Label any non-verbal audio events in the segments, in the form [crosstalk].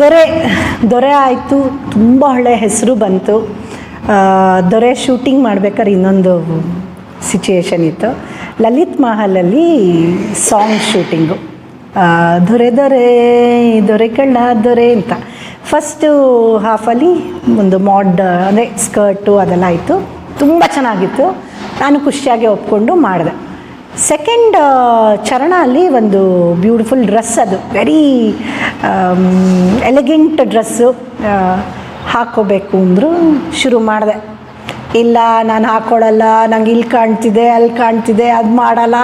ದೊರೆ ದೊರೆ ಆಯಿತು, ತುಂಬ ಒಳ್ಳೆ ಹೆಸರು ಬಂತು. ದೊರೆ ಶೂಟಿಂಗ್ ಮಾಡ್ಬೇಕಾದ್ರೆ ಇನ್ನೊಂದು ಸಿಚುಯೇಷನ್ ಇತ್ತು. ಲಲಿತ್ ಮಹಲಲ್ಲಿ ಸಾಂಗ್ ಶೂಟಿಂಗು ದೊರೆ ದೊರೆ ದೊರೆ ಕಳ್ಳ, ದೊರೆ ಅಂತ. ಫಸ್ಟು ಹಾಫಲ್ಲಿ ಒಂದು ಮಾಡ್ ಅಂದರೆ ಸ್ಕರ್ಟು ಅದೆಲ್ಲ ಆಯಿತು ತುಂಬ ಚೆನ್ನಾಗಿತ್ತು. ನಾನು ಖುಷಿಯಾಗಿ ಒಪ್ಕೊಂಡು ಮಾಡಿದೆ. ಸೆಕೆಂಡ್ ಚರಣ ಅಲ್ಲಿ ಒಂದು ಬ್ಯೂಟಿಫುಲ್ ಡ್ರೆಸ್ ಅದು. ವೆರಿ ಎಲಿಗೆಂಟ್ ಡ್ರೆಸ್ಸು ಹಾಕ್ಕೋಬೇಕು ಅಂದರು ಶುರು ಮಾಡಿದೆ. ಇಲ್ಲ, ನಾನು ಹಾಕ್ಕೊಳ್ಳಲ್ಲ ನಂಗೆ ಇಲ್ಲಿ ಕಾಣ್ತಿದೆ ಅಲ್ಲಿ ಕಾಣ್ತಿದೆ, ಅದು ಮಾಡಲ್ಲ,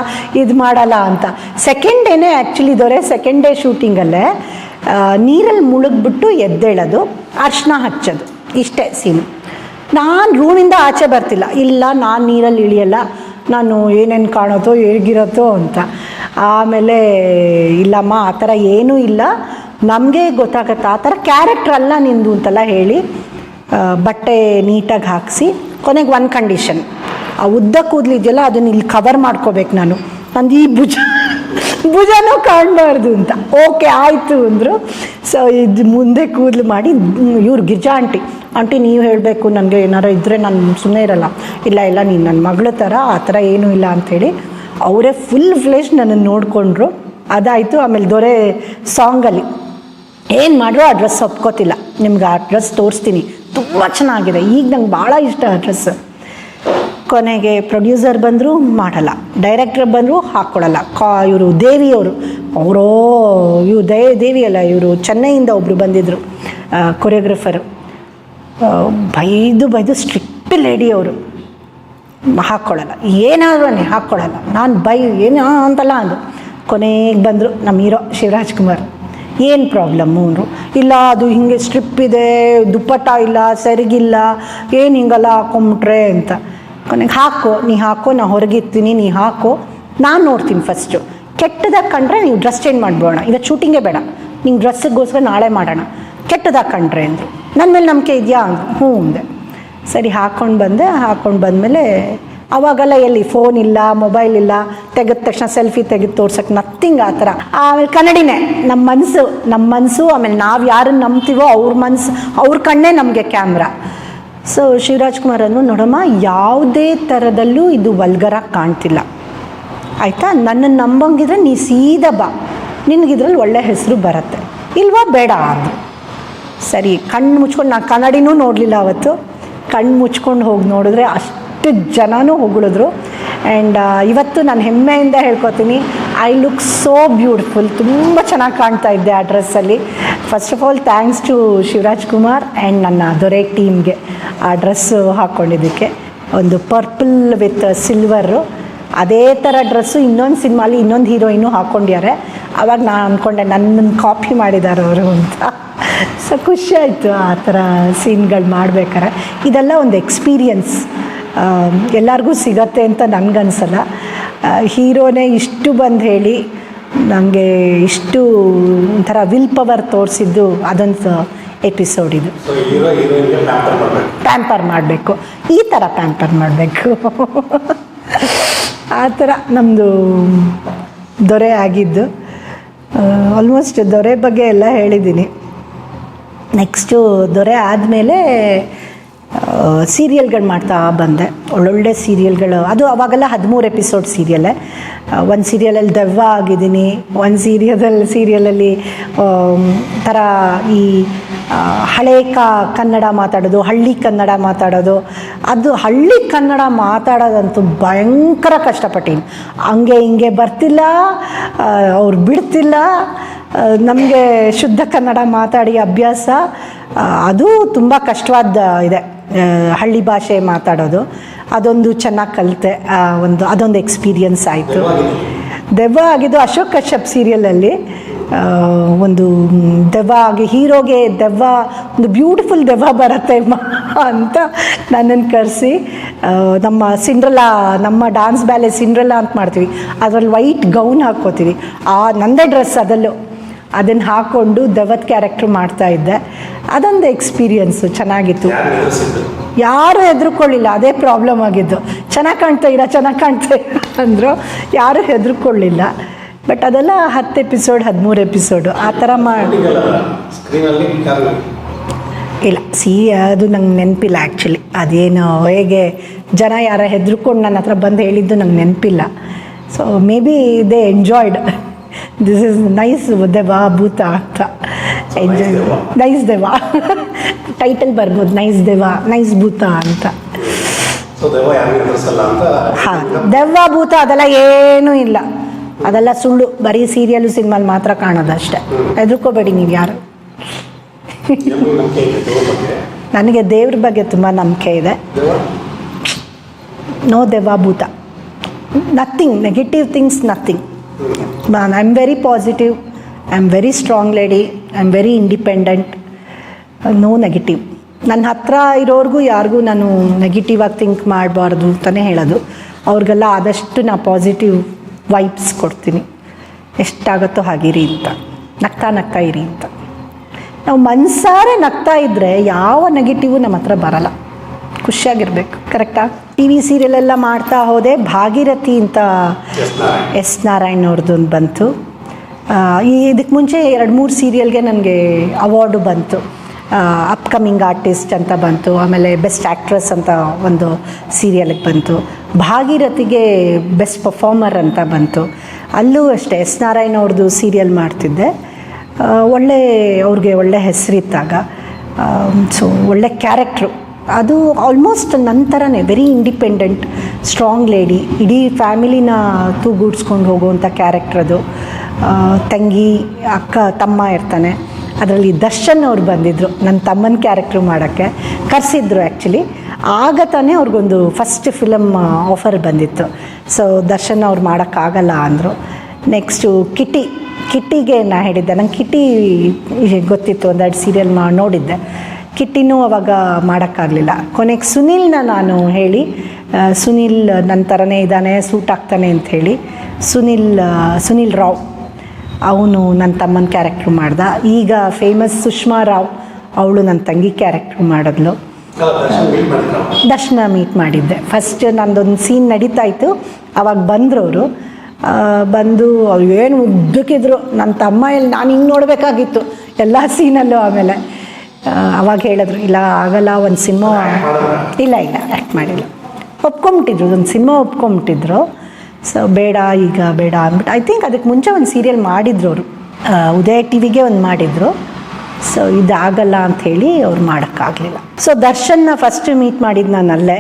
ಇದು ಮಾಡಲ್ಲ ಅಂತ. ಸೆಕೆಂಡ್ ಡೇನೇ ಆ್ಯಕ್ಚುಲಿ ದೊರೆ ಸೆಕೆಂಡ್ ಡೇ ಶೂಟಿಂಗಲ್ಲೇ ನೀರಲ್ಲಿ ಮುಳುಗ್ಬಿಟ್ಟು ಎದ್ದೇಳೋದು, ಅರ್ಶನ ಹಚ್ಚೋದು. ಇಷ್ಟೇ ಸೀನು ನಾನು ರೂಮಿಂದ ಆಚೆ ಬರ್ತಿಲ್ಲ. ಇಲ್ಲ, ನಾನು ನೀರಲ್ಲಿ ಇಳಿಯಲ್ಲ. ನಾನು ಏನೇನು ಕಾಣೋತೋ ಹೇಗಿರತ್ತೋ ಅಂತ. ಆಮೇಲೆ, ಇಲ್ಲಮ್ಮ, ಆ ಥರ ಏನೂ ಇಲ್ಲ. ನಮಗೆ ಗೊತ್ತಾಗತ್ತೆ, ಆ ಥರ ಕ್ಯಾರೆಕ್ಟ್ರ್ ಅಲ್ಲ ನಿಂದು ಅಂತೆಲ್ಲ ಹೇಳಿ ಬಟ್ಟೆ ನೀಟಾಗಿ ಹಾಕಿಸಿ, ಕೊನೆಗೆ ಒಂದು ಕಂಡೀಷನ್ ಆ ಉದ್ದ ಕೂದಲಿದೆಯಲ್ಲ ಅದನ್ನ ಇಲ್ಲಿ ಕವರ್ ಮಾಡ್ಕೋಬೇಕು ನಾನು. ನಂದು ಈ ಭುಜ ಭುಜನೂ ಕಾಣಬಾರ್ದು ಅಂತ. ಓಕೆ, ಆಯಿತು ಅಂದರು. ಸೊ ಇದು ಮುಂದೆ ಕೂದಲು ಮಾಡಿ ಇವ್ರು ಗಿರ್ಜಾ ಆಂಟಿ. ಆಂಟಿ, ನೀವು ಹೇಳಬೇಕು, ನನಗೆ ಏನಾರು ಇದ್ದರೆ ನಾನು ಸುಮ್ಮನೆ ಇರಲ್ಲ. ಇಲ್ಲ ಇಲ್ಲ, ನೀನು ನನ್ನ ಮಗಳ ಥರ ಆ ಥರ ಏನೂ ಇಲ್ಲ ಅಂಥೇಳಿ ಅವರೇ ಫುಲ್ ಫ್ಲೆಶ್ ನನ್ನನ್ನು ನೋಡಿಕೊಂಡ್ರು. ಅದಾಯಿತು, ಆಮೇಲೆ ದೊರೆ ಸಾಂಗಲ್ಲಿ. ಏನು ಮಾಡ್ರು, ಆ ಡ್ರೆಸ್ ಒಪ್ಕೋತಿಲ್ಲ. ನಿಮ್ಗೆ ಆ ಡ್ರೆಸ್ ತೋರಿಸ್ತೀನಿ. ತುಂಬ ಚೆನ್ನಾಗಿದೆ. ಈಗ ನಂಗೆ ಭಾಳ ಇಷ್ಟ ಆ ಡ್ರೆಸ್. ಕೊನೆಗೆ ಪ್ರೊಡ್ಯೂಸರ್ ಬಂದರೂ ಮಾಡಲ್ಲ ಡೈರೆಕ್ಟರ್ ಬಂದರೂ ಹಾಕ್ಕೊಡಲ್ಲ ಕಾ, ಇವರು ದೇವಿಯವರು. ಅವರೋ ಇವು ದಯ, ದೇವಿಯಲ್ಲ, ಇವರು ಚೆನ್ನೈಯಿಂದ ಒಬ್ಬರು ಬಂದಿದ್ದರು ಕೊರಿಯೋಗ್ರಫರು ಬೈದು ಬೈದು ಸ್ಟ್ರಿಕ್ಟ್ ಲೇಡಿ ಅವರು. ಹಾಕ್ಕೊಳ್ಳಲ್ಲ ಏನಾದರೂ ಹಾಕ್ಕೊಳ್ಳಲ್ಲ ನಾನು ಬೈ, ಏನು ಅಂತಲ್ಲ ಅಂದು. ಕೊನೆಗೆ ಬಂದರು ನಮ್ಮ ಹೀರೋ ಶಿವರಾಜ್ ಕುಮಾರ್. ಏನು ಪ್ರಾಬ್ಲಮ್ಮು ಅಂದರು ಇಲ್ಲ, ಅದು ಹಿಂಗೆ ಸ್ಟ್ರಿಪ್ ಇದೆ, ದುಪ್ಪಟ್ಟ ಇಲ್ಲ, ಸರಿಗಿಲ್ಲ, ಏನು ಹಿಂಗೆಲ್ಲ ಹಾಕೊಂಬಿಟ್ರೆ ಅಂತ. ಕೊನೆಗೆ ಹಾಕು, ನೀ ಹಾಕೋ, ನಾ ಹೊರಗಿರ್ತೀನಿ ನೀ ಹಾಕೋ. ನಾನು ನೋಡ್ತೀನಿ ಫಸ್ಟು ಕೆಟ್ಟದಾಗ ಕಂಡ್ರೆ ನೀವು ಡ್ರೆಸ್ ಚೇಂಜ್ ಮಾಡ್ಬೋಣ ಇವತ್ತು ಶೂಟಿಂಗೇ ಬೇಡ. ನಿಂಗೆ ಡ್ರೆಸ್ಸಿಗೋಸ್ಕರ ನಾಳೆ ಮಾಡೋಣ. ಕೆಟ್ಟದಾಗ ಕಂಡ್ರೆ ಅಂದರು ನನ್ನ ಮೇಲೆ ನಂಬಿಕೆ ಇದೆಯಾ? ಹ್ಞೂ ಅಂದೆ. ಸರಿ ಹಾಕ್ಕೊಂಡು ಬಂದೆ. ಹಾಕ್ಕೊಂಡು ಬಂದಮೇಲೆ ಅವಾಗೆಲ್ಲ ಎಲ್ಲಿ ಫೋನ್ ಇಲ್ಲ ಮೊಬೈಲ್ ಇಲ್ಲ. ತೆಗೆದ ತಕ್ಷಣ ಸೆಲ್ಫಿ ತೆಗೆದು ತೋರ್ಸಕ್ಕೆ ನಥಿಂಗ್ ಆ ಥರ. ಆಮೇಲೆ ಕನ್ನಡಿನೇ ನಮ್ಮ ಮನಸ್ಸು ನಮ್ಮ ಮನಸ್ಸು ಆಮೇಲೆ ನಾವು ಯಾರನ್ನು ನಂಬ್ತೀವೋ ಅವ್ರ ಮನಸ್ಸು ಅವ್ರ ಕಣ್ಣೇ ನಮಗೆ ಕ್ಯಾಮ್ರಾ ಸೊ ಶಿವರಾಜ್ ಕುಮಾರ್ ಅನ್ನು ನೋಡಮ್ಮ, ಯಾವುದೇ ಥರದಲ್ಲೂ ಇದು ವಲ್ಗರಾಗಿ ಕಾಣ್ತಿಲ್ಲ. ಆಯಿತಾ? ನನ್ನನ್ನು ನಂಬಂಗಿದ್ರೆ ನೀ ಸೀದಾ ಬಾ. ನಿನಗಿದ್ರಲ್ಲಿ ಒಳ್ಳೆ ಹೆಸರು ಬರುತ್ತೆ. ಇಲ್ವಾ? ಬೇಡ ಅಂದರು ಸರಿ, ಕಣ್ಣು ಮುಚ್ಕೊಂಡು ನಾನು ಕನ್ನಡಿನೂ ನೋಡಲಿಲ್ಲ ಅವತ್ತು. ಕಣ್ಣು ಮುಚ್ಕೊಂಡು ಹೋಗಿ ನೋಡಿದ್ರೆ ಅಷ್ಟು ಜನನೂ ಹೊಗಳಿದ್ರು. ಆ್ಯಂಡ್ ಇವತ್ತು ನಾನು ಹೆಮ್ಮೆಯಿಂದ ಹೇಳ್ಕೊತೀನಿ. ಐ ಲುಕ್ ಸೋ ಬ್ಯೂಟಿಫುಲ್ ತುಂಬ ಚೆನ್ನಾಗಿ ಕಾಣ್ತಾ ಇದ್ದೆ ಆ ಡ್ರೆಸ್ಸಲ್ಲಿ first of all thanks to Shivaraj Kumar and ನನ್ನ ದೊರೆ ಟೀಮ್ಗೆ ಆ ಡ್ರೆಸ್ಸು ಹಾಕ್ಕೊಂಡಿದ್ದಕ್ಕೆ ಒಂದು ಪರ್ಪಲ್ ವಿತ್ ಸಿಲ್ವರು ಅದೇ ಥರ ಡ್ರೆಸ್ಸು ಇನ್ನೊಂದು ಸಿನಿಮಾಲಿ ಇನ್ನೊಂದು ಹೀರೋಯಿನು ಹಾಕ್ಕೊಂಡ್ಯಾರೆ ಅವಾಗ ನಾನು ಅಂದ್ಕೊಂಡೆ ನನ್ನನ್ನು ಕಾಪಿ ಮಾಡಿದ್ದಾರೆ ಅವರು ಅಂತ. ಸೊ ಖುಷಿ ಆಯಿತು ಆ ಥರ ಸೀನ್ಗಳು ಮಾಡ್ಬೇಕಾರೆ. ಇದೆಲ್ಲ ಒಂದು ಎಕ್ಸ್ಪೀರಿಯನ್ಸ್ ಎಲ್ಲರಿಗೂ ಸಿಗತ್ತೆ ಅಂತ ನನಗನ್ಸಲ್ಲ. ಹೀರೋನೇ ಇಷ್ಟು ಬಂದು ಹೇಳಿ ನನಗೆ ಇಷ್ಟು ಒಂಥರ ವಿಲ್ ಪವರ್ ತೋರಿಸಿದ್ದು ಅದೊಂದು ಎಪಿಸೋಡ್ ಇದು. ಪ್ಯಾಂಪರ್ ಮಾಡಬೇಕು. ಈ ಥರ ಪ್ಯಾಂಪರ್ ಮಾಡಬೇಕು. ಆ ಥರ ನಮ್ಮದು ದೊರೆ ಆಗಿದ್ದು. ಆಲ್ಮೋಸ್ಟ್ ದೊರೆ ಬಗ್ಗೆ ಎಲ್ಲ ಹೇಳಿದ್ದೀನಿ. ನೆಕ್ಸ್ಟು ದೊರೆ ಆದಮೇಲೆ ಸೀರಿಯಲ್ಗಳು ಮಾಡ್ತಾ ಬಂದೆ. ಒಳ್ಳೊಳ್ಳೆ ಸೀರಿಯಲ್ಗಳು. ಅದು ಅವಾಗೆಲ್ಲ ಹದಿಮೂರು ಎಪಿಸೋಡ್ ಸೀರಿಯಲ್ಲೇ ಒಂದು ಸೀರಿಯಲಲ್ಲಿ ದೆವ್ವ ಆಗಿದ್ದೀನಿ. ಒಂದು ಸೀರಿಯಲಲ್ಲಿ ಸೀರಿಯಲಲ್ಲಿ ಥರ ಈ ಹಳೆ ಕ, ಕನ್ನಡ ಮಾತಾಡೋದು, ಹಳ್ಳಿ ಕನ್ನಡ ಮಾತಾಡೋದು. ಅದು ಹಳ್ಳಿ ಕನ್ನಡ ಮಾತಾಡೋದಂತೂ ಭಯಂಕರ ಕಷ್ಟಪಟ್ಟೀನಿ. ಹಂಗೆ ಹಿಂಗೆ ಬರ್ತಿಲ್ಲ ಅವ್ರು ಬಿಡ್ತಿಲ್ಲ. ನಮಗೆ ಶುದ್ಧ ಕನ್ನಡ ಮಾತಾಡಿ ಅಭ್ಯಾಸ. ಅದು ತುಂಬ ಕಷ್ಟವಾದ ಇದೆ. ಹಳ್ಳಿ ಭಾಷೆ ಮಾತಾಡೋದು. ಅದೊಂದು ಚೆನ್ನಾಗಿ ಕಲಿತೆ ಒಂದು ಅದೊಂದು ಎಕ್ಸ್ಪೀರಿಯನ್ಸ್ ಆಯಿತು. ದೆವ್ವ ಆಗಿದ್ದು? ಅಶೋಕ್ ಕಶ್ಯಪ್ ಸೀರಿಯಲಲ್ಲಿ ಒಂದು ದೆವ್ವ ಆಗಿ ಹೀರೋಗೆ ದೆವ್ವ ಒಂದು ಬ್ಯೂಟಿಫುಲ್ ದೆವ್ವ ಬರುತ್ತೆ ಅಂತ ನನ್ನನ್ನು ಕರೆಸಿ ನಮ್ಮ ಸಿಂಡ್ರಲಾ ನಮ್ಮ ಡಾನ್ಸ್ ಬ್ಯಾಲೆ ಸಿಂಡ್ರಲಾ ಅಂತ ಮಾಡ್ತೀವಿ. ಅದರಲ್ಲಿ ವೈಟ್ ಗೌನ್ ಹಾಕ್ಕೋತೀವಿ. ಆ ನಂದೇ ಡ್ರೆಸ್ ಅದಲ್ಲೂ ಅದನ್ನು ಹಾಕ್ಕೊಂಡು ದವತ್ ಕ್ಯಾರೆಕ್ಟ್ರ್ ಮಾಡ್ತಾ ಇದ್ದೆ. ಅದೊಂದು ಎಕ್ಸ್ಪೀರಿಯನ್ಸು ಚೆನ್ನಾಗಿತ್ತು. ಯಾರು ಹೆದರ್ಕೊಳ್ಳಿಲ್ಲ ಅದೇ ಪ್ರಾಬ್ಲಮ್ ಆಗಿದ್ದು. ಚೆನ್ನಾಗಿ ಕಾಣ್ತಾ ಇರ ಚೆನ್ನಾಗಿ ಕಾಣ್ತಾ ಅಂದರು ಯಾರು ಹೆದರ್ಕೊಳ್ಳಿಲ್ಲ. ಬಟ್ ಅದೆಲ್ಲ ಹತ್ತು ಎಪಿಸೋಡ್ ಹದಿಮೂರು ಎಪಿಸೋಡು ಆ ಥರ ಮಾಡಿ ಇಲ್ಲ ಸಿ ಅದು ನಂಗೆ ನೆನಪಿಲ್ಲ ಆ್ಯಕ್ಚುಲಿ ಅದೇನು ಹೇಗೆ ಜನ ಯಾರ ಹೆದರ್ಕೊಂಡು ನನ್ನ ಹತ್ರ ಬಂದು ಹೇಳಿದ್ದು ನಂಗೆ ನೆನಪಿಲ್ಲ. So maybe they enjoyed this is nice ದೆವಾ ಭೂತ ಅಂತ. ಎಂಜಾಯ್ ನೈಸ್ ದೆವಾ ಟೈಟಲ್ ಬರ್ಬೋದು ನೈಸ್ ದೆವಾ ನೈಸ್ ಭೂತ ಅಂತ. ಹಾ ದೆವ್ವ ಭೂತ ಅದೆಲ್ಲ ಏನೂ ಇಲ್ಲ. ಅದೆಲ್ಲ ಸುಳ್ಳು ಬರೀ ಸೀರಿಯಲು ಸಿನಿಮಾಲಿ ಮಾತ್ರ ಕಾಣೋದಷ್ಟೇ. ಹೆದರ್ಕೋಬೇಡಿ ನೀವು ಯಾರು. ನನಗೆ ದೇವ್ರ ಬಗ್ಗೆ ತುಂಬ ನಂಬಿಕೆ ಇದೆ. ನೋ ದೆವ್ವ ಭೂತ nothing negative things nothing I am very positive I am very strong lady I am very independent no negative ನನ್ನ ಹತ್ರ ಇರೋರಿಗೂ ಯಾರಿಗೂ ನಾನು ನೆಗೆಟಿವ್ ಆಗಿ ಥಿಂಕ್ ಮಾಡಬಾರ್ದು ಅಂತಲೇ ಹೇಳೋದು. ಅವ್ರಿಗೆಲ್ಲ ಆದಷ್ಟು ನಾ ಪಾಸಿಟಿವ್ ವೈಬ್ಸ್ ಕೊಡ್ತೀನಿ. ಎಷ್ಟಾಗತ್ತೋ ಹಾಗಿರಿ ಅಂತ. ನಗ್ತಾ ನಗ್ತಾ ಇರಿ ಅಂತ. ನಾವು ಮನ್ಸಾರೆ ನಗ್ತಾ ಇದ್ದರೆ ಯಾವ ನೆಗೆಟಿವು ನಮ್ಮ ಹತ್ರ ಬರಲ್ಲ. ಖುಷಿಯಾಗಿರ್ಬೇಕು ಕರೆಕ್ಟಾ? ಟಿ ವಿ ಸೀರಿಯಲ್ ಎಲ್ಲ ಮಾಡ್ತಾ ಹೋದೆ ಭಾಗೀರಥಿ ಅಂತ ಎಸ್ ನಾರಾಯಣ್. ಅವ್ರದ್ದು ಬಂತು. ಈ ಇದಕ್ಕೆ ಮುಂಚೆ ಎರಡು ಮೂರು ಸೀರಿಯಲ್ಗೆ ನನಗೆ ಅವಾರ್ಡು ಬಂತು. ಅಪ್ಕಮಿಂಗ್ ಆರ್ಟಿಸ್ಟ್ ಅಂತ ಬಂತು ಆಮೇಲೆ ಬೆಸ್ಟ್ ಆ್ಯಕ್ಟ್ರೆಸ್ ಅಂತ ಒಂದು ಸೀರಿಯಲ್ಗೆ ಬಂತು. ಭಾಗೀರಥಿಗೆ ಬೆಸ್ಟ್ ಪರ್ಫಾರ್ಮರ್ ಅಂತ ಬಂತು. ಅಲ್ಲೂ ಅಷ್ಟೇ ಎಸ್ ನಾರಾಯಣ್ ಅವ್ರದ್ದು ಸೀರಿಯಲ್ ಮಾಡ್ತಿದ್ದೆ. ಒಳ್ಳೆ ಅವ್ರಿಗೆ ಒಳ್ಳೆ ಹೆಸರಿತ್ತಾಗ ಸೊ ಒಳ್ಳೆ ಕ್ಯಾರೆಕ್ಟ್ರು ಅದು ಆಲ್ಮೋಸ್ಟ್ ನನ್ನ ಥರನೇ ವೆರಿ ಇಂಡಿಪೆಂಡೆಂಟ್ ಸ್ಟ್ರಾಂಗ್ ಲೇಡಿ ಇಡೀ ಫ್ಯಾಮಿಲಿನ ತೂಗೂಡಿಸ್ಕೊಂಡು ಹೋಗುವಂಥ ಕ್ಯಾರೆಕ್ಟರ್ ಅದು. ತಂಗಿ, ಅಕ್ಕ, ತಮ್ಮ ಇರ್ತಾನೆ. ಅದರಲ್ಲಿ ದರ್ಶನ್ ಅವ್ರು ಬಂದಿದ್ದರು ನನ್ನ ತಮ್ಮನ ಕ್ಯಾರೆಕ್ಟ್ರು ಮಾಡೋಕ್ಕೆ. ಕರೆಸಿದ್ರು ಆ್ಯಕ್ಚುಲಿ ಆಗ ತಾನೇ ಅವ್ರಿಗೊಂದು ಫಸ್ಟ್ ಫಿಲಮ್ ಆಫರ್ ಬಂದಿತ್ತು. ಸೊ ದರ್ಶನ್ ಅವ್ರು ಮಾಡೋಕ್ಕಾಗಲ್ಲ ಅಂದರು. ನೆಕ್ಸ್ಟು ಕಿಟಿ. ಕಿಟ್ಟಿಗೆ ನಾ ಹೇಳಿದ್ದೆ. ನಂಗೆ ಕಿಟಿ ಗೊತ್ತಿತ್ತು, ಒಂದೆರಡು ಸೀರಿಯಲ್ ಮಾ ನೋಡಿದ್ದೆ. ಕಿಟ್ಟಿನೂ ಅವಾಗ ಮಾಡೋಕ್ಕಾಗಲಿಲ್ಲ. ಕೊನೆಗೆ ಸುನಿಲ್ನ ನಾನು ಹೇಳಿ ಸುನಿಲ್ ನನ್ನ ಥರನೇ ಇದ್ದಾನೆ, ಸೂಟ್ ಆಗ್ತಾನೆ ಅಂತ ಹೇಳಿ ಸುನಿಲ್ ಸುನಿಲ್ ರಾವ್ ಅವನು ನನ್ನ ತಮ್ಮನ ಕ್ಯಾರೆಕ್ಟ್ರ್ ಮಾಡ್ದ. ಈಗ ಫೇಮಸ್ ಸುಷ್ಮಾ ರಾವ್ ಅವಳು ನನ್ನ ತಂಗಿ ಕ್ಯಾರೆಕ್ಟ್ರ್ ಮಾಡಿದ್ಲು. ದರ್ಶನ್ ಮೀಟ್ ಮಾಡಿದ್ದೆ. ಫಸ್ಟ್ ನಂದೊಂದು ಸೀನ್ ನಡೀತಾ ಇತ್ತು ಅವಾಗ ಬಂದರು ಅವರು ಬಂದು ಅವ್ರು ಏನು ಉದ್ದಕ್ಕಿದ್ರು. ನನ್ನ ತಮ್ಮ ಎಲ್ಲಿ ನಾನು ಹಿಂಗೆ ನೋಡಬೇಕಾಗಿತ್ತು. ಎಲ್ಲ ಸೀನಲ್ಲೂ ಆಮೇಲೆ. ಅವಾಗ ಹೇಳಿದ್ರು, ಇಲ್ಲ, ಆಗಲ್ಲ, ಒಂದು ಸಿನಿಮಾ ಇಲ್ಲ ಇಲ್ಲ ಆ್ಯಕ್ಟ್ ಮಾಡಿಲ್ಲ. ಒಪ್ಕೊಂಬಿಟ್ಟಿದ್ರು ಒಂದು ಸಿನಿಮಾ ಒಪ್ಕೊಂಬಿಟ್ಟಿದ್ರು ಸೊ ಬೇಡ, ಈಗ ಬೇಡ ಅಂದ್ಬಿಟ್ಟು ಐ ಥಿಂಕ್ ಅದಕ್ಕೆ ಮುಂಚೆ ಒಂದು ಸೀರಿಯಲ್ ಮಾಡಿದ್ರು ಅವರು. ಉದಯ ಟಿ ವಿಗೆ ಒಂದು ಮಾಡಿದರು. ಸೊ ಇದಾಗಲ್ಲ ಅಂಥೇಳಿ ಅವ್ರು ಮಾಡೋಕ್ಕಾಗಲಿಲ್ಲ ಸೊ ದರ್ಶನ್ನ ಫಸ್ಟ್ ಮೀಟ್ ಮಾಡಿದ್ದು ನಾನು ಅಲ್ಲೇ.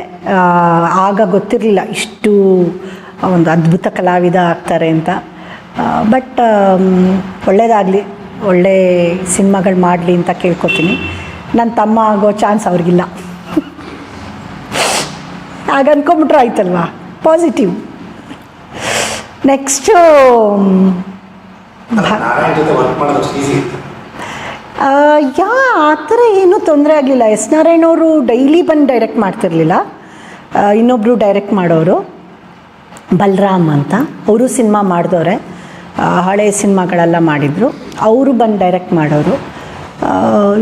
ಆಗ ಗೊತ್ತಿರಲಿಲ್ಲ ಇಷ್ಟು ಒಂದು ಅದ್ಭುತ ಕಲಾವಿದ ಆಗ್ತಾರೆ ಅಂತ. ಬಟ್ ಒಳ್ಳೇದಾಗಲಿ. ಒಳ್ಳೆ ಸಿನಿಮಾಗಳು ಮಾಡಲಿ ಅಂತ ಕೇಳ್ಕೊತೀನಿ. ನನ್ನ ತಮ್ಮ ಆಗೋ ಚಾನ್ಸ್ ಅವ್ರಿಗಿಲ್ಲ. ಆಗ ಅಂದ್ಕೊಂಬಿಟ್ರೆ ಆಯ್ತಲ್ವಾ? ಪಾಸಿಟಿವ್. ನೆಕ್ಸ್ಟು ಯಾ ಆ ಥರ ಏನೂ ತೊಂದರೆ ಆಗಲಿಲ್ಲ. ಎಸ್ ನಾರಾಯಣ ಅವರು ಡೈಲಿ ಬಂದು ಡೈರೆಕ್ಟ್ ಮಾಡ್ತಿರ್ಲಿಲ್ಲ. ಇನ್ನೊಬ್ಬರು ಡೈರೆಕ್ಟ್ ಮಾಡೋರು. ಬಲರಾಮ್ ಅಂತ. ಅವರು ಸಿನಿಮಾ ಮಾಡಿದವ್ರೆ. ಹಳೆ ಸಿನಿಮಾಗಳೆಲ್ಲ ಮಾಡಿದರು. ಅವರು ಬಂದು ಡೈರೆಕ್ಟ್ ಮಾಡೋರು.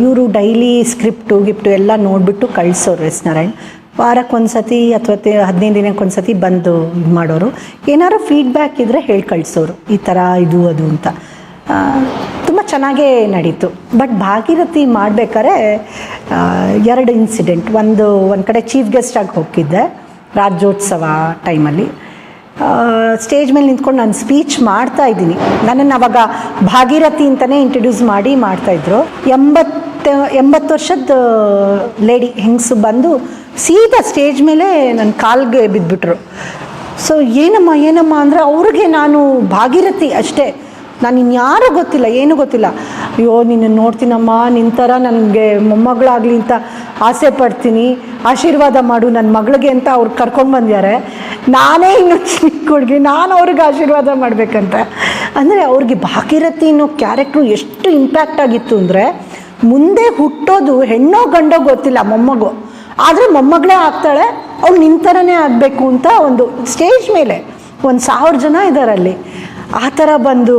ಇವರು ಡೈಲಿ ಸ್ಕ್ರಿಪ್ಟು ಗಿಫ್ಟು ಎಲ್ಲ ನೋಡಿಬಿಟ್ಟು ಕಳಿಸೋರು ಎಸ್ ನಾರಾಯಣ್. ವಾರಕ್ಕೊಂದು ಸತಿ ಅಥವಾ ಹದಿನೈದು ದಿನಕ್ಕೊಂದು ಸತಿ ಬಂದು ಇದು ಮಾಡೋರು. ಏನಾದ್ರು ಫೀಡ್ಬ್ಯಾಕ್ ಇದ್ದರೆ ಹೇಳಿ ಕಳಿಸೋರು. ಈ ಥರ ಇದು, ಅದು ಅಂತ. ತುಂಬ ಚೆನ್ನಾಗೇ ನಡೀತು. ಬಟ್ ಭಾಗೀರಥಿ ಮಾಡಬೇಕಾದ್ರೆ ಎರಡು ಇನ್ಸಿಡೆಂಟ್ ಒಂದು ಒಂದು ಕಡೆ ಚೀಫ್ ಗೆಸ್ಟಾಗಿ ಹೋಗಿದ್ದೆ ರಾಜ್ಯೋತ್ಸವ ಟೈಮಲ್ಲಿ ಸ್ಟೇಜ್ ಮೇಲೆ ನಿಂತ್ಕೊಂಡು ನಾನು ಸ್ಪೀಚ್ ಮಾಡ್ತಾ ಇದ್ದೀನಿ. ನನ್ನನ್ನು ಅವಾಗ ಭಾಗೀರಥಿ ಅಂತಲೇ ಇಂಟ್ರಡ್ಯೂಸ್ ಮಾಡಿ ಮಾಡ್ತಾಯಿದ್ರು ಎಂಬತ್ತು ಎಂಬತ್ತು ವರ್ಷದ ಲೇಡಿ ಹೆಂಗಸು ಬಂದು ಸೀದಾ ಸ್ಟೇಜ್ ಮೇಲೆ ನನ್ನ ಕಾಲ್ಗೆ ಬಿದ್ದುಬಿಟ್ರು ಸೊ ಏನಮ್ಮ ಏನಮ್ಮ ಅಂದರೆ ಅವ್ರಿಗೆ ನಾನು ಭಾಗೀರಥಿ ಅಷ್ಟೇ. ನಾನು ಇನ್ಯಾರೂ ಗೊತ್ತಿಲ್ಲ, ಏನೂ ಗೊತ್ತಿಲ್ಲ. ಅಯ್ಯೋ, ನಿನ್ನ ನೋಡ್ತೀನಮ್ಮ ನಿನ್ನ ಥರ ನನಗೆ ಮೊಮ್ಮಗಳಾಗಲಿ ಅಂತ. ಆಸೆ ಪಡ್ತೀನಿ, ಆಶೀರ್ವಾದ ಮಾಡು ನನ್ನ ಮಗಳಿಗೆ ಅಂತ ಅವ್ರು ಕರ್ಕೊಂಡು ಬಂದಿದ್ದಾರೆ ನಾನೇ ಇನ್ನು ಚಿಕ್ಕ ಹುಡುಗಿ, ನಾನು ಅವ್ರಿಗೆ ಆಶೀರ್ವಾದ ಮಾಡಬೇಕಂತ. ಅಂದರೆ ಅವ್ರಿಗೆ ಭಾಗೀರಥಿ ಅನ್ನೋ ಕ್ಯಾರೆಕ್ಟ್ರು ಎಷ್ಟು ಇಂಪ್ಯಾಕ್ಟ್ ಆಗಿತ್ತು ಅಂದರೆ, ಮುಂದೆ ಹುಟ್ಟೋದು ಹೆಣ್ಣೋ ಗಂಡೋ ಗೊತ್ತಿಲ್ಲ ಮೊಮ್ಮಗು. ಆದರೆ ಮೊಮ್ಮಗಳೇ ಆಗ್ತಾಳೆ, ಅವ್ಳು ನಿನ್ನ ಥರನೇ ಆಗಬೇಕು ಅಂತ ಒಂದು ಸ್ಟೇಜ್ ಮೇಲೆ ಒಂದು ಸಾವಿರ ಜನ ಇದ್ದಾರೆ ಅಲ್ಲಿ. ಆ ಥರ ಬಂದು,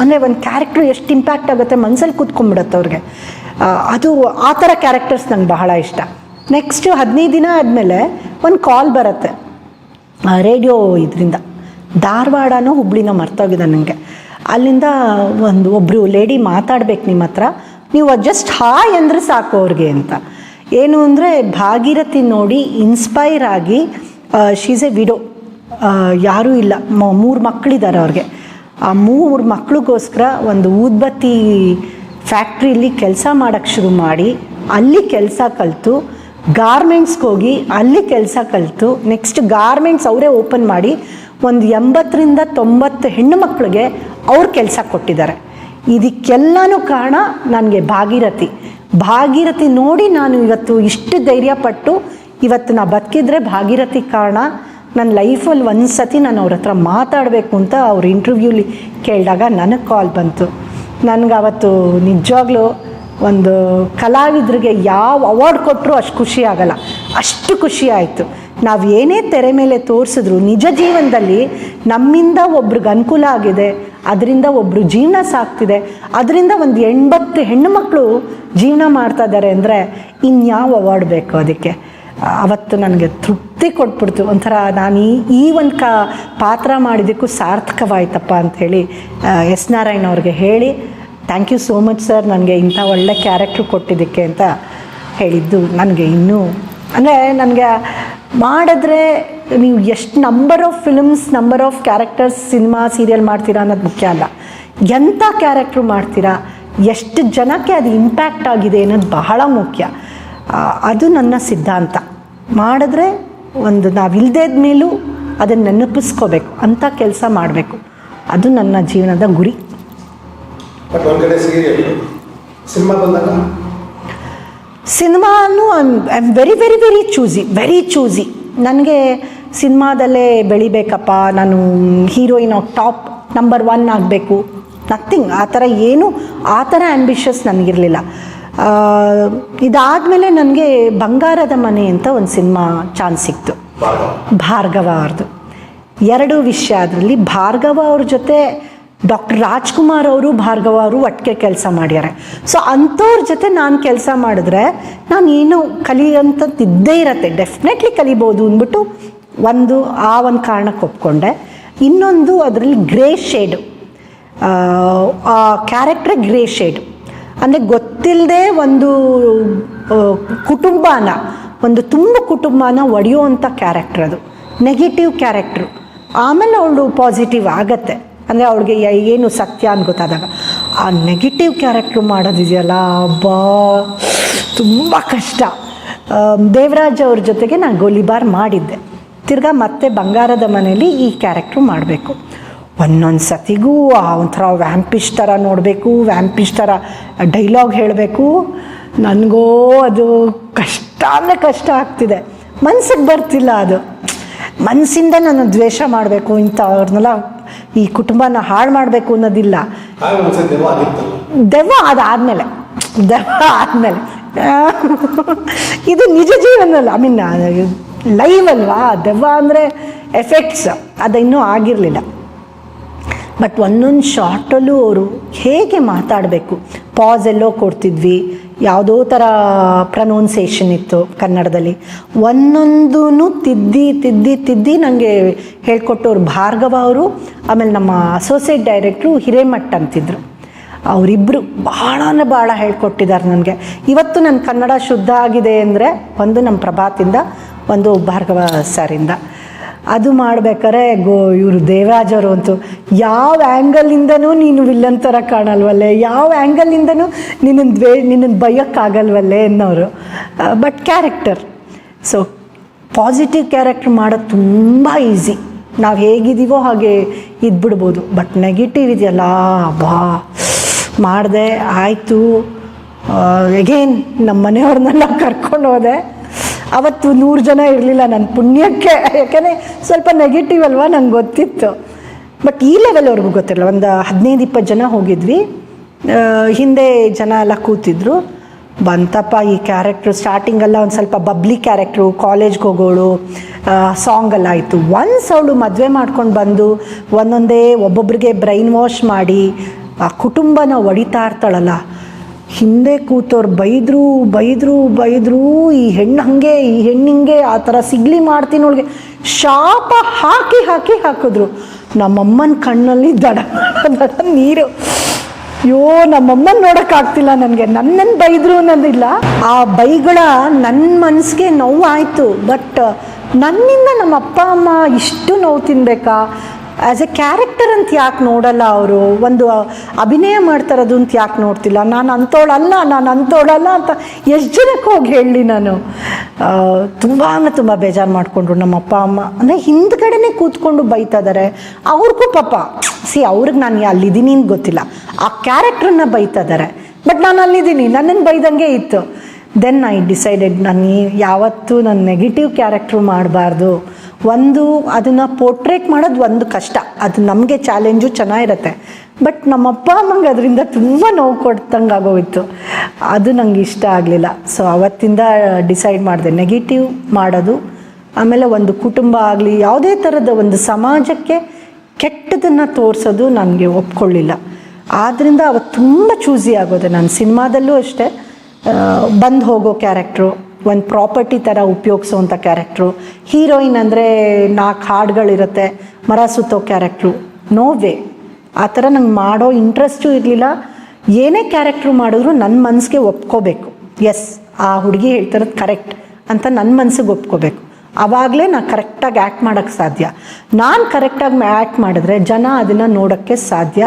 ಅಂದರೆ ಒಂದು ಕ್ಯಾರೆಕ್ಟ್ರು ಎಷ್ಟು ಇಂಪ್ಯಾಕ್ಟ್ ಆಗುತ್ತೆ ಮನಸ್ಸಲ್ಲಿ ಕೂತ್ಕೊಂಡ್ಬಿಡತ್ತೆ ಅವ್ರಿಗೆ. ಅದು ಆ ಥರ ಕ್ಯಾರೆಕ್ಟರ್ಸ್ ನಂಗೆ ಬಹಳ ಇಷ್ಟ. ನೆಕ್ಸ್ಟು ಹದಿನೈದು ದಿನ ಆದಮೇಲೆ ಒಂದು ಕಾಲ್ ಬರುತ್ತೆ. ರೇಡಿಯೋ ಇದರಿಂದ. ಧಾರವಾಡನೋ ಹುಬ್ಳಿನೋ ಮರ್ತೋಗಿದೆ ನನಗೆ ಅಲ್ಲಿಂದ ಒಂದು ಒಬ್ಬರು ಲೇಡಿ ಮಾತಾಡ್ಬೇಕು ನಿಮ್ಮ ಹತ್ರ. ನೀವು ಜಸ್ಟ್ ಹಾಯ್ ಅಂದರೆ ಸಾಕು ಅವ್ರಿಗೆ ಅಂತ. ಏನು ಅಂದರೆ ಭಾಗೀರಥಿ ನೋಡಿ ಇನ್ಸ್ಪೈರ್ ಆಗಿ ಶೀಸ್ ಎ ವಿಡೋ ಯಾರೂ ಇಲ್ಲ. ಮೂರು ಮಕ್ಕಳಿದ್ದಾರೆ ಅವ್ರಿಗೆ. ಆ, ಮೂರು ಮಕ್ಕಳಿಗೋಸ್ಕರ ಒಂದು ಊದ್ಬತ್ತಿ ಫ್ಯಾಕ್ಟ್ರಿಲಿ ಕೆಲಸ ಮಾಡೋಕ್ಕೆ ಶುರು ಮಾಡಿ, ಅಲ್ಲಿ ಕೆಲಸ ಕಲಿತು, ಗಾರ್ಮೆಂಟ್ಸ್ಗೆ ಹೋಗಿ ಅಲ್ಲಿ ಕೆಲಸ ಕಲಿತು, ನೆಕ್ಸ್ಟ್ ಗಾರ್ಮೆಂಟ್ಸ್ ಅವರೇ ಓಪನ್ ಮಾಡಿ ಒಂದು ಎಂಬತ್ತರಿಂದ ತೊಂಬತ್ತು ಹೆಣ್ಣು ಮಕ್ಕಳಿಗೆ ಅವ್ರು ಕೆಲಸ ಕೊಟ್ಟಿದ್ದಾರೆ. ಇದಕ್ಕೆಲ್ಲನೂ ಕಾರಣ ನನಗೆ ಭಾಗೀರಥಿ. ಭಾಗೀರಥಿ ನೋಡಿ ನಾನು ಇವತ್ತು ಇಷ್ಟು ಧೈರ್ಯ ಪಟ್ಟು ಇವತ್ತು ನಾ ಬದುಕಿದ್ರೆ ಭಾಗೀರಥಿ ಕಾರಣ ನನ್ನ ಲೈಫಲ್ಲಿ ಒಂದು ಸತಿ ನಾನು ಅವ್ರ ಹತ್ರ ಮಾತಾಡಬೇಕು ಅಂತ ಅವ್ರ ಇಂಟರ್ವ್ಯೂಲಿ ಕೇಳಿದಾಗ ನನಗೆ ಕಾಲ್ ಬಂತು. ನನಗೆ ಅವತ್ತು ನಿಜವಾಗ್ಲೂ ಒಂದು ಕಲಾವಿದರಿಗೆ ಯಾವ ಅವಾರ್ಡ್ ಕೊಟ್ಟರು ಅಷ್ಟು ಖುಷಿ ಆಗಲ್ಲ. ಅಷ್ಟು ಖುಷಿ ಆಯಿತು. ನಾವು ಏನೇ ತೆರೆ ಮೇಲೆ ತೋರಿಸಿದ್ರು, ನಿಜ ಜೀವನದಲ್ಲಿ ನಮ್ಮಿಂದ ಒಬ್ರಿಗೆ ಅನುಕೂಲ ಆಗಿದೆ, ಅದರಿಂದ ಒಬ್ಬರು ಜೀವನ ಸಾಕ್ತಿದೆ, ಅದರಿಂದ ಒಂದು ಎಂಬತ್ತು ಹೆಣ್ಣು ಮಕ್ಕಳು ಜೀವನ ಮಾಡ್ತಾ ಇದ್ದಾರೆ ಅಂದರೆ ಇನ್ಯಾವ ಅವಾರ್ಡ್ ಬೇಕು ಅದಕ್ಕೆ? ಅವತ್ತು ನನಗೆ ತೃಪ್ತಿ ಕೊಟ್ಬಿಡ್ತು. ಒಂಥರ ನಾನು ಈ ಈ ಒಂದು ಕ ಪಾತ್ರ ಮಾಡಿದ್ದಕ್ಕೂ ಸಾರ್ಥಕವಾಯ್ತಪ್ಪ ಅಂಥೇಳಿ ಎಸ್ ನಾರಾಯಣ ಅವ್ರಿಗೆ ಹೇಳಿ thank you so much sir ನನಗೆ ಇಂಥ ಒಳ್ಳೆ ಕ್ಯಾರೆಕ್ಟ್ರ್ ಕೊಟ್ಟಿದ್ದಕ್ಕೆ ಅಂತ ಹೇಳಿದ್ದು ನನಗೆ ಇನ್ನೂ, ಅಂದರೆ ನನಗೆ ಮಾಡಿದ್ರೆ ನೀವು ಎಷ್ಟು number of films number of characters cinema serial ಮಾಡ್ತೀರಾ ಅನ್ನೋದು ಮುಖ್ಯ ಅಲ್ಲ. ಎಂಥ ಕ್ಯಾರೆಕ್ಟ್ರು ಮಾಡ್ತೀರಾ, ಎಷ್ಟು ಜನಕ್ಕೆ ಅದು ಇಂಪ್ಯಾಕ್ಟ್ ಆಗಿದೆ ಅನ್ನೋದು ಬಹಳ ಮುಖ್ಯ. ಅದು ನನ್ನ ಸಿದ್ಧಾಂತ. ಮಾಡಿದ್ರೆ ಒಂದು ನಾವು ಇಲ್ದೇ ಮೇಲೂ ಅದನ್ನು ನೆನಪಿಸ್ಕೋಬೇಕು ಅಂಥ ಕೆಲಸ ಮಾಡಬೇಕು. ಅದು ನನ್ನ ಜೀವನದ ಗುರಿ. ಸಿನಿಮಾನು I am very very very choosy very choosy ನನಗೆ ಸಿನಿಮಾದಲ್ಲೇ ಬೆಳಿಬೇಕಪ್ಪ ನಾನು heroine of top number one ಆಗಬೇಕು. ನಥಿಂಗ್ ಆ ಥರ ಏನು ಆ ಥರ ಆ್ಯಂಬಿಷಸ್ ನನಗಿರಲಿಲ್ಲ. ಇದಾದಮೇಲೆ ನನಗೆ ಬಂಗಾರದ ಮನೆ ಅಂತ ಒಂದು ಸಿನಿಮಾ ಚಾನ್ಸ್ ಸಿಕ್ತು. ಭಾರ್ಗವ ಅವ್ರದ್ದು ಎರಡು ವಿಷಯ ಅದರಲ್ಲಿ. ಭಾರ್ಗವ ಅವ್ರ ಜೊತೆ ಡಾಕ್ಟರ್ ರಾಜ್ಕುಮಾರ್ ಅವರು ಭಾರ್ಗವ ಅವರು ಒಟ್ಟಿಗೆ ಕೆಲಸ ಮಾಡ್ಯಾರೆ. ಸೊ ಅಂಥವ್ರ ಜೊತೆ ನಾನು ಕೆಲಸ ಮಾಡಿದ್ರೆ ನಾನು ಏನು ಕಲಿಯೋಂಥದ್ದು ಇದ್ದೇ ಇರತ್ತೆ. ಡೆಫಿನೆಟ್ಲಿ ಕಲಿಬೋದು ಅಂದ್ಬಿಟ್ಟು ಒಂದು, ಆ ಒಂದು ಕಾರಣಕ್ಕೆ ಒಪ್ಕೊಂಡೆ. ಇನ್ನೊಂದು ಅದರಲ್ಲಿ ಗ್ರೇ ಶೇಡು ಆ ಕ್ಯಾರೆಕ್ಟ್ರೇ ಗ್ರೇ ಶೇಡು ಅಂದರೆ ಗೊತ್ತಿಲ್ಲದೆ ಒಂದು ಕುಟುಂಬನ, ಒಂದು ತುಂಬ ಕುಟುಂಬನ ಒಡೆಯುವಂಥ ಕ್ಯಾರೆಕ್ಟರ್ ಅದು. ನೆಗೆಟಿವ್ ಕ್ಯಾರೆಕ್ಟ್ರು ಆಮೇಲೆ ಅವಳು ಪಾಸಿಟಿವ್ ಆಗತ್ತೆ. ಅಂದರೆ ಅವಳಿಗೆ ಏನು ಸತ್ಯ ಅಂತ ಗೊತ್ತಾದಾಗ, ಆ ನೆಗೆಟಿವ್ ಕ್ಯಾರೆಕ್ಟ್ರು ಮಾಡೋದಿದೆಯಲ್ಲ, ಅಬ್ಬಾ, ತುಂಬ ಕಷ್ಟ. ದೇವರಾಜ್ ಅವ್ರ ಜೊತೆಗೆ ನಾನು ಗೋಲಿಬಾರ್ ಮಾಡಿದ್ದೆ. ತಿರ್ಗಾ ಮತ್ತೆ ಬಂಗಾರದ ಮನೆಯಲ್ಲಿ ಈ ಕ್ಯಾರೆಕ್ಟ್ರು ಮಾಡಬೇಕು. ಒಂದೊಂದು ಸತಿಗೂ ಆ ಒಂಥರ ವ್ಯಾಂಪಿಶ್ ಥರ ನೋಡಬೇಕು ವ್ಯಾಂಪಿಶ್ ಥರ ಡೈಲಾಗ್ ಹೇಳಬೇಕು. ನನಗೋ ಅದು ಕಷ್ಟ ಅಂದರೆ ಕಷ್ಟ ಆಗ್ತಿದೆ. ಮನ್ಸಿಗೆ ಬರ್ತಿಲ್ಲ ಅದು. ಮನಸ್ಸಿಂದ ನಾನು ದ್ವೇಷ ಮಾಡಬೇಕು ಇಂಥವ್ರನ್ನೆಲ್ಲ ಈ ಕುಟುಂಬನ ಹಾಳು ಮಾಡಬೇಕು ಅನ್ನೋದಿಲ್ಲ. ದೆವ್ವ ಅದಾದಮೇಲೆ. ದೆವ್ವ ಆದಮೇಲೆ. [laughs] ಇದು ನಿಜ ಜೀವನದಲ್ಲಿ ಐ ಮೀನ್ ಲೈವ್ ಅಲ್ವಾ? ದೆವ್ವ ಅಂದರೆ ಎಫೆಕ್ಟ್ಸ್ ಅದು ಇನ್ನೂ ಆಗಿರಲಿಲ್ಲ. ಬಟ್ ಒಂದೊಂದು ಶಾರ್ಟಲ್ಲೂ ಅವರು ಹೇಗೆ ಮಾತಾಡಬೇಕು? ಪಾಸ್ ಎಲ್ಲೋ ಕೊಡ್ತಿದ್ವಿ. ಯಾವುದೋ ಥರ ಪ್ರನೌನ್ಸೇಷನ್ ಇತ್ತು ಕನ್ನಡದಲ್ಲಿ. ಒಂದೊಂದೂ ತಿದ್ದಿ ತಿದ್ದಿ ತಿದ್ದಿ ನನಗೆ ಹೇಳ್ಕೊಟ್ಟವ್ರು ಭಾರ್ಗವ ಅವರು, ಆಮೇಲೆ ನಮ್ಮ ಅಸೋಸಿಯೇಟ್ ಡೈರೆಕ್ಟ್ರು ಹಿರೇಮಠ್ ಅಂತಿದ್ರು. ಅವರಿಬ್ಬರು ಭಾಳ ಭಾಳ ಹೇಳ್ಕೊಟ್ಟಿದ್ದಾರೆ ನನಗೆ. ಇವತ್ತು ನನ್ನ ಕನ್ನಡ ಶುದ್ಧ ಆಗಿದೆ ಅಂದರೆ ಒಂದು ನಮ್ಮ ಪ್ರಭಾತಿಂದ, ಒಂದು ಭಾರ್ಗವ ಸರಿಂದ. ಅದು ಮಾಡ್ಬೇಕಾರೆ ಗೋ, ಇವರು ದೇವರಾಜ್ ಅವರು ಅಂತೂ ಯಾವ ಆ್ಯಂಗಲಿಂದನೂ ನೀನು ವಿಲ್ಲನ್ ಥರ ಕಾಣಲ್ವಲ್ಲೇ? ಯಾವ ಆ್ಯಂಗಲಿಂದನೂ ನಿನ್ನ ದ್ವೇ ನಿನ್ನನ್ನು ಬೈಯೋಕ್ಕಾಗಲ್ವಲ್ಲೇ ಅನ್ನೋರು. But character so positive character ಮಾಡೋದು ತುಂಬ ಈಸಿ ನಾವು ಹೇಗಿದ್ದೀವೋ ಹಾಗೆ ಇದ್ಬಿಡ್ಬೋದು. ಬಟ್ ನೆಗೆಟಿವ್ ಇದೆಯಲ್ಲ ಬಾ ಮಾಡಿದೆ, ಆಯಿತು. ಎಗೇನ್ ನಮ್ಮ ಮನೆಯವ್ರನ್ನೆಲ್ಲ ಕರ್ಕೊಂಡು ಹೋದೆ. ಅವತ್ತು ನೂರು ಜನ ಇರಲಿಲ್ಲ ನನ್ನ ಪುಣ್ಯಕ್ಕೆ. ಯಾಕೆಂದರೆ ಸ್ವಲ್ಪ ನೆಗೆಟಿವ್ ಅಲ್ವಾ ನಂಗೆ ಗೊತ್ತಿತ್ತು. ಬಟ್ ಈ ಲೆವೆಲ್ವರೆಗೂ ಗೊತ್ತಿರಲ್ಲ ಒಂದು ಹದಿನೈದು ಇಪ್ಪತ್ತು ಜನ ಹೋಗಿದ್ವಿ. ಹಿಂದೆ ಜನ ಎಲ್ಲ ಕೂತಿದ್ರು. ಬಂತಪ್ಪ, ಈ ಕ್ಯಾರೆಕ್ಟ್ರು ಸ್ಟಾರ್ಟಿಂಗೆಲ್ಲ ಒಂದು ಸ್ವಲ್ಪ ಬಬ್ಲಿ ಕ್ಯಾರೆಕ್ಟ್ರು ಕಾಲೇಜ್ಗೆ ಹೋಗೋಳು ಸಾಂಗ್ ಎಲ್ಲ ಆಯಿತು. ಒನ್ಸ್ ಅವಳು ಮದುವೆ ಮಾಡ್ಕೊಂಡು ಬಂದು ಒಂದೊಂದೇ ಒಬ್ಬೊಬ್ರಿಗೆ ಬ್ರೈನ್ ವಾಶ್ ಮಾಡಿ, ಆ ಕುಟುಂಬನ ಒಡಿತಾ ಇರ್ತಾಳಲ್ಲ ಹಿಂದೆ ಕೂತೋರು ಬೈದ್ರು ಬೈದ್ರು ಬೈದ್ರು, ಈ ಹೆಣ್ಣು ಹಂಗೆ, ಈ ಹೆಣ್ಣಿಂಗೆ ಆ ಥರ ಸಿಗ್ಲಿ ಮಾಡ್ತೀನಿ ಅವಳಿಗೆ. ಶಾಪ ಹಾಕಿ ಹಾಕಿ ಹಾಕಿದ್ರು. ನಮ್ಮಮ್ಮನ ಕಣ್ಣಲ್ಲಿ ದಡ ದಡ ನೀರು. ಅಯ್ಯೋ, ನಮ್ಮಮ್ಮನ ನೋಡೋಕ್ಕಾಗ್ತಿಲ್ಲ ನನಗೆ. ನನ್ನನ್ನು ಬೈದ್ರು ಅನ್ನೋದಿಲ್ಲ. ಆ ಬೈಗಳ ನನ್ನ ಮನಸ್ಸಿಗೆ ನೋವಾಯಿತು. ಬಟ್ ನನ್ನಿಂದ ನಮ್ಮ ಅಪ್ಪ ಅಮ್ಮ ಇಷ್ಟು ನೋವು ತಿನ್ಬೇಕಾ? ಆ್ಯಸ್ ಎ ಕ್ಯಾರೆಕ್ಟರ್ ಅಂತ ಯಾಕೆ ನೋಡಲ್ಲ ಅವರು? ಒಂದು ಅಭಿನಯ ಮಾಡ್ತಾರದು ಅಂತ ಯಾಕೆ ನೋಡ್ತಿಲ್ಲ? ನಾನು ಅಂತೋಳಲ್ಲ ನಾನು ಅಂತೋಳಲ್ಲ ಅಂತ ಎಷ್ಟು ಜನಕ್ಕೆ ಹೋಗಿ ಹೇಳಿ ನಾನು? ತುಂಬ ತುಂಬ ಬೇಜಾರು ಮಾಡಿಕೊಂಡ್ರು ನಮ್ಮ ಅಪ್ಪ, ಅಮ್ಮ. ಅಂದರೆ ಹಿಂದ್ಗಡೆನೆ ಕೂತ್ಕೊಂಡು ಬೈತಾ ಇದ್ದಾರೆ ಅವ್ರಿಗೂ ಪಾಪ. ಸಿ, ಅವ್ರಿಗೆ ನಾನು ಅಲ್ಲಿದ್ದೀನಿ ಅಂತ ಗೊತ್ತಿಲ್ಲ. ಆ ಕ್ಯಾರೆಕ್ಟ್ರನ್ನ ಬೈತಾ ಇದ್ದಾರೆ ಬಟ್ ನಾನು ಅಲ್ಲಿದ್ದೀನಿ. ನನ್ನನ್ನು ಬೈದಂಗೆ ಇತ್ತು. ದೆನ್ ಐ ಡಿಸೈಡೆಡ್ ನಾನು ಯಾವತ್ತೂ ನಾನು ನೆಗೆಟಿವ್ ಕ್ಯಾರೆಕ್ಟ್ರು ಮಾಡಬಾರ್ದು. ಒಂದು ಅದನ್ನು ಪೋರ್ಟ್ರೇಟ್ ಮಾಡೋದು ಒಂದು ಕಷ್ಟ. ಅದು ನಮಗೆ ಚಾಲೆಂಜು ಚೆನ್ನಾಗಿರುತ್ತೆ. ಬಟ್ ನಮ್ಮ ಅಪ್ಪ ಅಮ್ಮಂಗೆ ಅದರಿಂದ ತುಂಬ ನೋವು ಕೊಡ್ತಂಗೆ ಆಗೋಗಿತ್ತು. ಅದು ನಂಗೆ ಇಷ್ಟ ಆಗಲಿಲ್ಲ. ಸೊ ಅವತ್ತಿಂದ ಡಿಸೈಡ್ ಮಾಡಿದೆ. ನೆಗೆಟಿವ್ ಮಾಡೋದು, ಆಮೇಲೆ ಒಂದು ಕುಟುಂಬ ಆಗಲಿ, ಯಾವುದೇ ಥರದ ಒಂದು ಸಮಾಜಕ್ಕೆ ಕೆಟ್ಟದನ್ನು ತೋರಿಸೋದು ನನಗೆ ಒಪ್ಕೊಳ್ಳಿಲ್ಲ. ಆದ್ದರಿಂದ ಅವತ್ತು ತುಂಬ ಚೂಸಿ ಆಗೋದೆ. ನಾನು ಸಿನಿಮಾದಲ್ಲೂ ಅಷ್ಟೇ ಬಂದು ಹೋಗೋ ಕ್ಯಾರೆಕ್ಟ್ರು ಒಂದು ಪ್ರಾಪರ್ಟಿ ಥರ ಉಪಯೋಗಿಸೋವಂಥ ಕ್ಯಾರೆಕ್ಟ್ರು ಹೀರೋಯಿನ್ ಅಂದರೆ ನಾಲ್ಕು ಹಾಡುಗಳಿರುತ್ತೆ, ಮರ ಸುತ್ತೋ ಕ್ಯಾರೆಕ್ಟ್ರು ನೋ ವೇ ಆ ಥರ ನಂಗೆ ಮಾಡೋ ಇಂಟ್ರೆಸ್ಟು ಇರಲಿಲ್ಲ. ಏನೇ ಕ್ಯಾರೆಕ್ಟ್ರು ಮಾಡಿದ್ರು ನನ್ನ ಮನಸ್ಸಿಗೆ ಒಪ್ಕೋಬೇಕು. ಎಸ್ ಆ ಹುಡುಗಿ ಹೇಳ್ತಿರೋದು ಕರೆಕ್ಟ್ ಅಂತ ನನ್ನ ಮನಸ್ಸಿಗೆ ಒಪ್ಕೋಬೇಕು. ಆವಾಗಲೇ ನಾನು ಕರೆಕ್ಟಾಗಿ ಆ್ಯಕ್ಟ್ ಮಾಡೋಕ್ಕೆ ಸಾಧ್ಯ. ನಾನು ಕರೆಕ್ಟಾಗಿ ಆ್ಯಕ್ಟ್ ಮಾಡಿದ್ರೆ ಜನ ಅದನ್ನು ನೋಡೋಕ್ಕೆ ಸಾಧ್ಯ.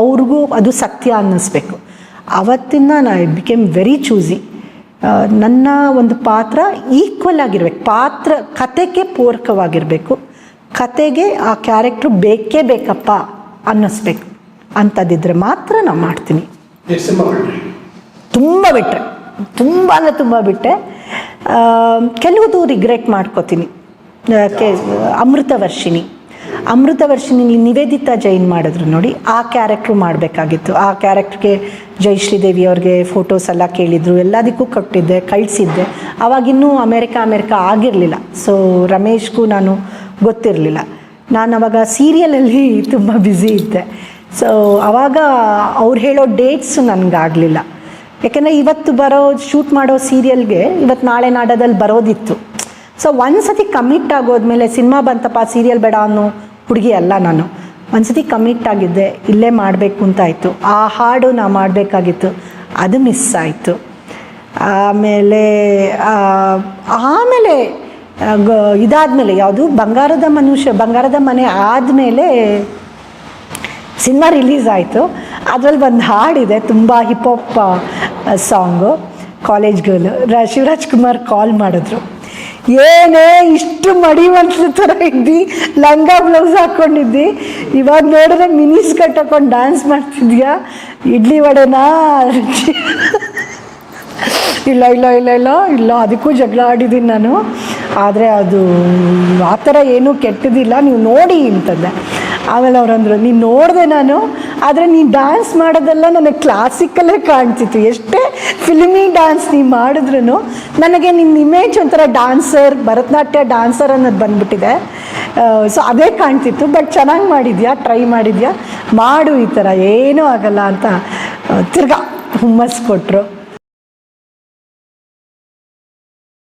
ಅವ್ರಿಗೂ ಅದು ಸತ್ಯ ಅನ್ನಿಸ್ಬೇಕು. ಅವತ್ತಿಂದ ನಾ ಐ ಬಿಕೇಮ್ ವೆರಿ ಚೂಸಿ ನನ್ನ ಒಂದು ಪಾತ್ರ ಈಕ್ವಲ್ ಆಗಿರ್ಬೇಕು. ಪಾತ್ರ ಕತೆಗೆ ಪೂರಕವಾಗಿರಬೇಕು. ಕತೆಗೆ ಆ ಕ್ಯಾರೆಕ್ಟ್ರು ಬೇಕೇ ಬೇಕಪ್ಪ ಅನ್ನಿಸ್ಬೇಕು. ಅಂಥದ್ದಿದ್ರೆ ಮಾತ್ರ ನಾನು ಮಾಡ್ತೀನಿ. ತುಂಬ ಬಿಟ್ಟರೆ ತುಂಬ ಅಂದರೆ ತುಂಬ ಬಿಟ್ಟೆ ಕೆಲವುದು ರಿಗ್ರೆಟ್ ಮಾಡ್ಕೋತೀನಿ. ಅಮೃತ ವರ್ಷಿಣಿ. ಅಮೃತ ವರ್ಷಿನಿ ನಿವೇದಿತಾ ಜೈನ್ ಮಾಡಿದ್ರು ನೋಡಿ, ಆ ಕ್ಯಾರೆಕ್ಟ್ರು ಮಾಡಬೇಕಾಗಿತ್ತು. ಆ ಕ್ಯಾರೆಕ್ಟ್ರಿಗೆ ಜಯಶ್ರೀದೇವಿ ಅವ್ರಿಗೆ ಫೋಟೋಸ್ ಎಲ್ಲ ಕೇಳಿದರು, ಎಲ್ಲದಕ್ಕೂ ಕೊಟ್ಟಿದ್ದೆ, ಕಳಿಸಿದ್ದೆ. ಅವಾಗಿನ್ನೂ ಅಮೇರಿಕ, ಅಮೇರಿಕಾ ಆಗಿರಲಿಲ್ಲ. ಸೊ ರಮೇಶ್ಗೂ ನಾನು ಗೊತ್ತಿರಲಿಲ್ಲ. ನಾನು ಅವಾಗ ಸೀರಿಯಲಲ್ಲಿ ತುಂಬ ಬ್ಯುಸಿ ಇದ್ದೆ. ಸೊ ಅವಾಗ ಅವ್ರು ಹೇಳೋ ಡೇಟ್ಸು ನನಗಾಗಲಿಲ್ಲ ಯಾಕೆಂದರೆ ಇವತ್ತು ಬರೋ ಶೂಟ್ ಮಾಡೋ ಸೀರಿಯಲ್ಗೆ ಇವತ್ತು ನಾಳೆ ನಾಡದಲ್ಲಿ ಬರೋದಿತ್ತು. ಸೊ ಒಂದು ಸತಿ ಕಮಿಟ್ ಆಗೋದ್ಮೇಲೆ ಸಿನಿಮಾ ಬಂತಪ್ಪ ಸೀರಿಯಲ್ ಬೇಡ ಅನ್ನೋ ಹುಡುಗಿ ಅಲ್ಲ ನಾನು. ಒಂದ್ಸತಿ ಕಮಿಟ್ ಆಗಿದ್ದೆ, ಇಲ್ಲೇ ಮಾಡಬೇಕು ಅಂತ ಆಯಿತು. ಆ ಹಾಡು ನಾ ಮಾಡಬೇಕಾಗಿತ್ತು, ಅದು ಮಿಸ್ ಆಯಿತು. ಆಮೇಲೆ ಆಮೇಲೆ ಇದಾದಮೇಲೆ ಯಾವುದು? ಬಂಗಾರದ ಮನುಷ್ಯ, ಬಂಗಾರದ ಮನೆ ಆದಮೇಲೆ ಸಿನಿಮಾ ರಿಲೀಸ್ ಆಯಿತು. ಅದರಲ್ಲಿ ಒಂದು ಹಾಡಿದೆ, ತುಂಬ hop song college girl Shivaraj Kumar call ಮಾಡಿದ್ರು. ಏನೇ ಇಷ್ಟು ಮಡಿವಂತ ಥರ ಇದ್ದಿ, ಲಂಗ ಬ್ಲೌಸ್ ಹಾಕ್ಕೊಂಡಿದ್ದಿ ಇವಾಗ ನೋಡಿದ್ರೆ ಮಿನಿಸ್ ಸ್ಕರ್ಟ್ ಹಾಕೊಂಡು ಡ್ಯಾನ್ಸ್ ಮಾಡ್ತಿದ್ಯಾ? ಇಡ್ಲಿ ವಡೆನಾ? ಇಲ್ಲ ಇಲ್ಲ ಇಲ್ಲ ಇಲ್ಲ ಇಲ್ಲ, ಅದಕ್ಕೂ ಜಗಳ ಆಡಿದ್ದೀನಿ ನಾನು. ಆದರೆ ಅದು ಆ ಥರ ಏನೂ ಕೆಟ್ಟದಿಲ್ಲ. ನೀವು ನೋಡಿ ಅಂತಂದೆ ಆಮೇಲೆ ಅವ್ರಂದ್ರು ನೀನು ನೋಡಿದೆ ನಾನು ಆದರೆ ನೀನು ಡ್ಯಾನ್ಸ್ ಮಾಡೋದೆಲ್ಲ ನನಗೆ ಕ್ಲಾಸಿಕಲ್ಲೇ ಕಾಣ್ತಿತ್ತು. ಎಷ್ಟೇ ಫಿಲ್ಮಿ ಡ್ಯಾನ್ಸ್ ನೀ ಮಾಡಿದ್ರು ನನಗೆ ನಿನ್ನ ಇಮೇಜ್ ಒಂಥರ ಡಾನ್ಸರ್ ಭರತನಾಟ್ಯ ಡಾನ್ಸರ್ ಅನ್ನೋದು ಬಂದ್ಬಿಟ್ಟಿದೆ. ಸೊ ಅದೇ ಕಾಣ್ತಿತ್ತು ಬಟ್ ಚೆನ್ನಾಗಿ ಮಾಡಿದ್ಯಾ? ಟ್ರೈ ಮಾಡಿದ್ಯಾ? ಮಾಡು ಈ ಥರ. ಏನೂ ಆಗಲ್ಲ ಅಂತ ತಿರ್ಗಾ ಹುಮ್ಮಸ್ ಕೊಟ್ಟರು